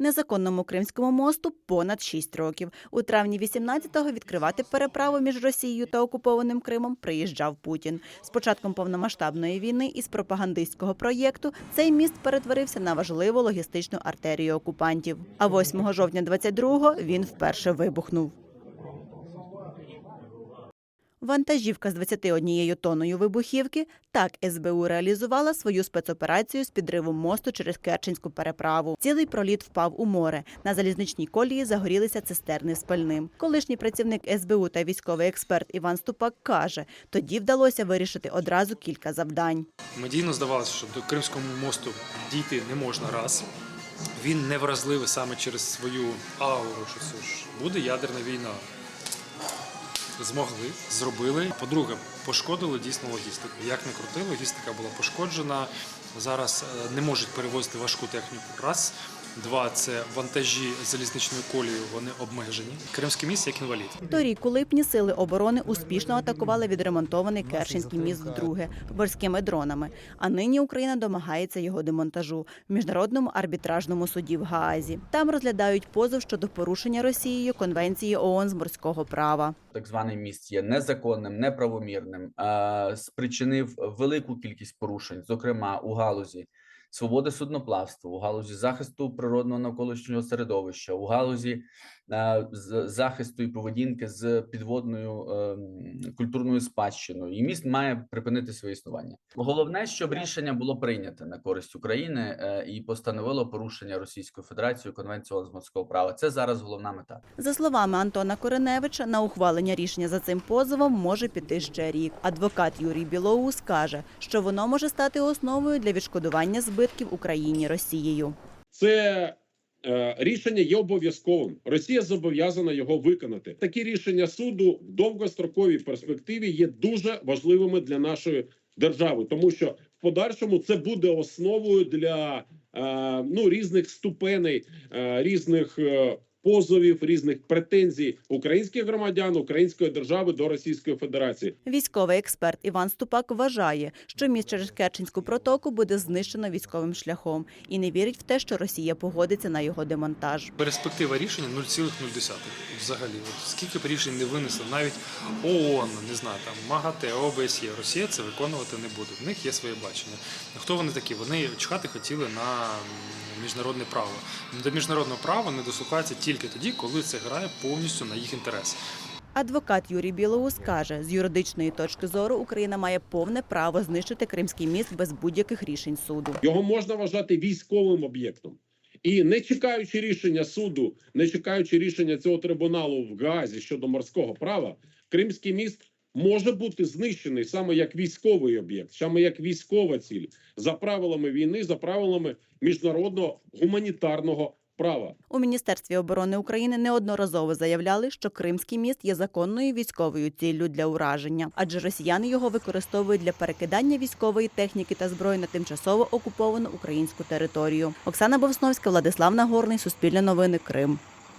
Незаконному кримському мосту понад 6 років. У травні 18-го відкривати переправу між Росією та окупованим Кримом приїжджав Путін. З початком повномасштабної війни із пропагандистського проєкту цей міст перетворився на важливу логістичну артерію окупантів. А 8 жовтня 22-го він вперше вибухнув. Вантажівка з 21 тонною вибухівки так СБУ реалізувала свою спецоперацію з підриву мосту через Керченську переправу. Цілий проліт впав у море. На залізничній колії загорілися цистерни з пальним. Колишній працівник СБУ та військовий експерт Іван Ступак каже, тоді вдалося вирішити одразу кілька завдань. Медійно здавалося, що до Кримського мосту дійти не можна раз. Він не вразливий саме через свою ауру, що це ж буде ядерна війна. Змогли, зробили. По-друге, пошкодили дійсно логістику. Як не крути, логістика була пошкоджена. Зараз е, не можуть перевозити важку техніку. Раз. Два це вантажі залізничною колією, вони обмежені. Кримський міст як інвалід. Торік у липні сили оборони успішно атакували відремонтований Керченський міст вдруге морськими дронами. А нині Україна домагається його демонтажу в міжнародному арбітражному суді в Гаазі. Там розглядають позов щодо порушення Росією конвенції ООН з морського права. так званий міст є незаконним, неправомірним, спричинив велику кількість порушень, зокрема у галузі свободи судноплавства, у галузі захисту природного навколишнього середовища, у галузі е, захисту і поведінки з підводною е, культурною спадщиною. І міст має припинити своє існування. Головне, щоб рішення було прийнято на користь України е, і постановило порушення Російською Федерацією Конвенції ООН з морського права. Це зараз головна мета. За словами Антона Кореневича, на ухвалення рішення за цим позовом може піти ще рік. Адвокат Юрій Білоус каже, що воно може стати основою для відшкодування збитків Україні Росією. це е, рішення є обов'язковим. Росія зобов'язана його виконати. Такі рішення суду в довгостроковій перспективі є дуже важливими для нашої держави, тому що в подальшому це буде основою для е, ну різних ступеней, е, різних. Позовів різних претензій українських громадян української держави до Російської Федерації. Військовий експерт Іван Ступак вважає, що міст через Керченську протоку буде знищено військовим шляхом і не вірить в те, що Росія погодиться на його демонтаж. Перспектива рішення 0,0. Взагалі, скільки б рішень не винесли, навіть ООН, не знаю, там МАГАТЕ, ОБСЄ, Росія це виконувати не буде. В них є своє бачення. Хто вони такі? Вони чхати хотіли на міжнародне право. До міжнародного права не дослухаються тільки тоді, коли це грає повністю на їх інтерес. Адвокат Юрій Білоус каже, з юридичної точки зору Україна має повне право знищити Кримський міст без будь-яких рішень суду. Його можна вважати військовим об'єктом. І не чекаючи рішення суду, не чекаючи рішення цього трибуналу в Гаазі щодо морського права, Кримський міст може бути знищений саме як військовий об'єкт, саме як військова ціль за правилами війни, за правилами міжнародного гуманітарного права. У Міністерстві оборони України неодноразово заявляли, що Кримський міст є законною військовою ціллю для ураження, адже росіяни його використовують для перекидання військової техніки та зброї на тимчасово окуповану українську територію. Оксана Бовсновська, Владислав Нагорний, Суспільне новини, Крим.